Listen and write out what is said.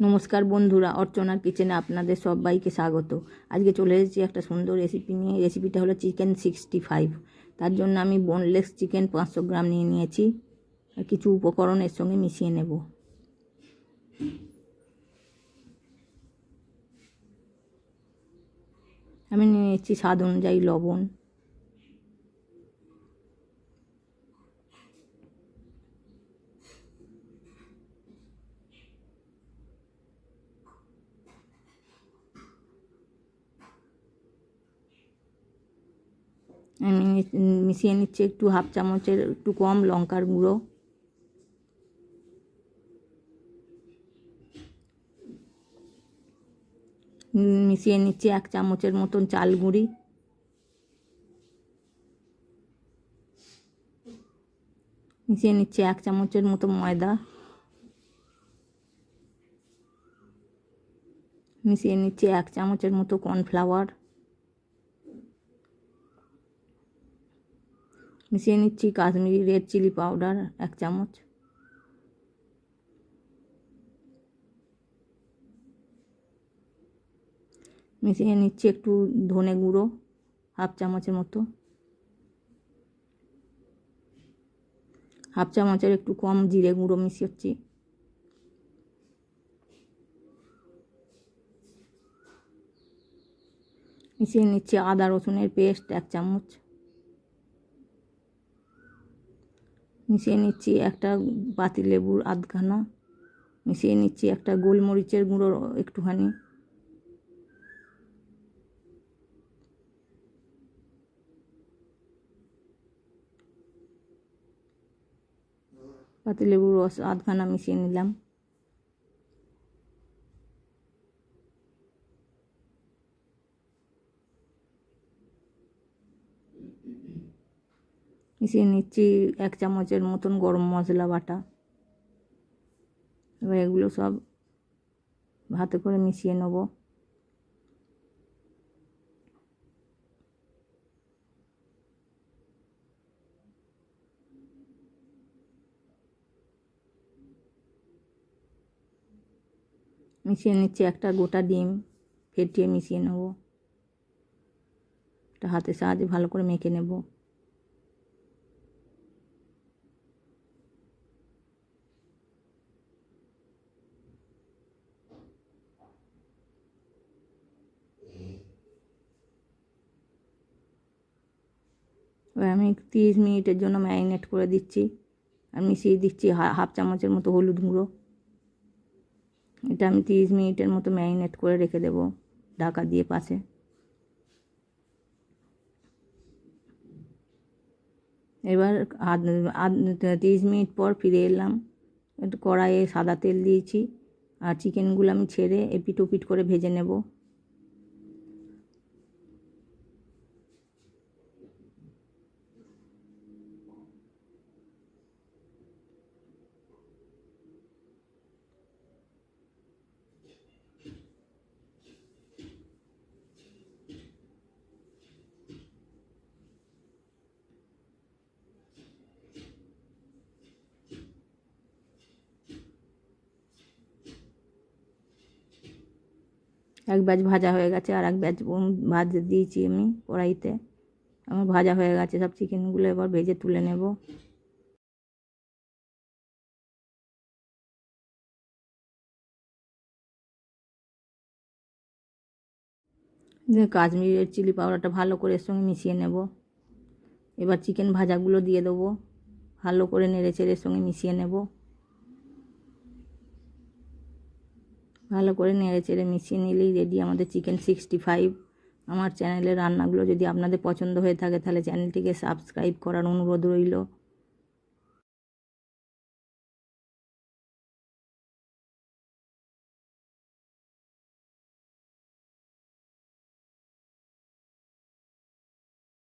নমস্কার বন্ধুরা, অর্চনার কিচেনে আপনাদের সবাইকে স্বাগত। আজকে চলে এসেছি একটা সুন্দর রেসিপি নিয়ে। রেসিপিটা হলো চিকেন সিক্সটি ফাইভ তার জন্য আমি বোনলেস চিকেন পাঁচশো গ্রাম নিয়ে নিয়েছি। আর কিছু উপকরণ এর সঙ্গে মিশিয়ে নেব। আমি নিয়ে নিচ্ছি স্বাদ অনুযায়ী লবণ। মিশিয়ে নিচ্ছি একটু হাফ চামচের একটু কম লঙ্কার গুঁড়ো। মিশিয়ে নিচ্ছি এক চামচের মতন চাল গুঁড়ি। মিশিয়ে নিচ্ছি এক চামচের মতো ময়দা। মিশিয়ে নিচ্ছি এক চামচের মতো কর্নফ্লাওয়ার। মিশিয়ে নিচ্ছি কাশ্মীরি রেড চিলি পাউডার এক চামচ। মিশিয়ে নিচ্ছি একটু ধনে গুঁড়ো হাফ চামচের মতো। হাফ চামচের একটু কম জিরে গুঁড়ো মিশিয়েছি। মিশিয়ে নিচ্ছি আদা রসুনের পেস্ট এক চামচ। মিশিয়ে নিচ্ছি একটা বাতি লেবুর আধখানা, মিশিয়ে নিচ্ছি একটা গোলমরিচের গুঁড়ো একটুখানি। পাতি লেবুর রস আধখানা মিশিয়ে নিলাম। মিশিয়ে নিচ্ছি এক চামচের মতন গরম মশলা বাটা। এবার এগুলো সব ভাতে করে মিশিয়ে নেব। মিশিয়ে নিচ্ছি একটা গোটা ডিম, ফেটিয়ে মিশিয়ে নেব। একটা হাতের সাহায্যে ভালো করে মেখে নেব। এবার আমি তিরিশ মিনিটের জন্য ম্যারিনেট করে দিচ্ছি। আর মিশিয়ে দিচ্ছি হাফ চামচের মতো হলুদ গুঁড়ো। এটা আমি তিরিশ মিনিটের মতো ম্যারিনেট করে রেখে দেবো ঢাকা দিয়ে পাশে। এবার তিরিশ মিনিট পর ফিরে এলাম। একটু কড়াইয়ে সাদা তেল দিয়েছি। আর চিকেনগুলো আমি ছেড়ে এপিট ওপিট করে ভেজে নেব। এক ব্যাচ ভাজা হয়ে গেছে আর এক ব্যাচ ভাজতে দিয়েছি আমি কড়াইতে। আমার ভাজা হয়ে গেছে, সব চিকেনগুলো এবার ভেজে তুলে নেব। কাশ্মীরের চিলি পাউডারটা ভালো করে এর সঙ্গে মিশিয়ে নেব। এবার চিকেন ভাজাগুলো দিয়ে দেবো। ভালো করে নেড়ে চেড়ে সঙ্গে মিশিয়ে নেব। ভালো করে নেড়ে চেড়ে মিশিয়ে নিলেই রেডি আমাদের চিকেন সিক্সটি ফাইভ আমার চ্যানেলের রান্নাগুলো যদি আপনাদের পছন্দ হয়ে থাকে, তাহলে চ্যানেলটিকে সাবস্ক্রাইব করার অনুরোধ রইল।